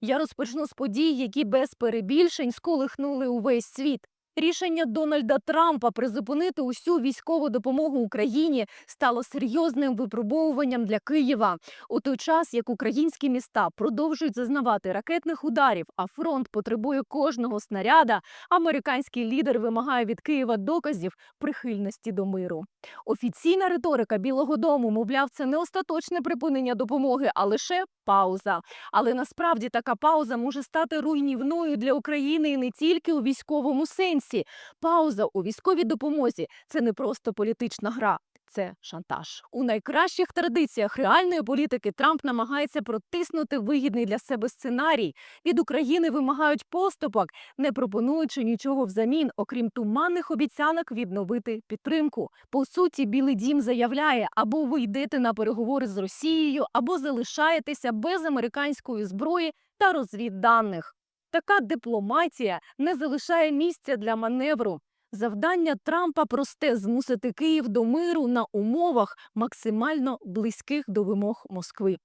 Я розпочну з подій, які без перебільшень сколихнули увесь світ. Рішення Дональда Трампа призупинити усю військову допомогу Україні стало серйозним випробовуванням для Києва. У той час, як українські міста продовжують зазнавати ракетних ударів, а фронт потребує кожного снаряда, американський лідер вимагає від Києва доказів прихильності до миру. Офіційна риторика Білого Дому, мовляв, це не остаточне припинення допомоги, а лише пауза. Але насправді така пауза може стати руйнівною для України і не тільки у військовому сенсі. Пауза у військовій допомозі це не просто політична гра. Це шантаж у найкращих традиціях реальної політики. Трамп намагається протиснути вигідний для себе сценарій. Від України вимагають поступок, не пропонуючи нічого взамін, окрім туманних обіцянок відновити підтримку. По суті, Білий Дім заявляє: або ви йдете на переговори з Росією, або залишаєтеся без американської зброї та розвідданих. Така дипломатія не залишає місця для маневру. Завдання Трампа просте змусити Київ до миру на умовах максимально близьких до вимог Москви.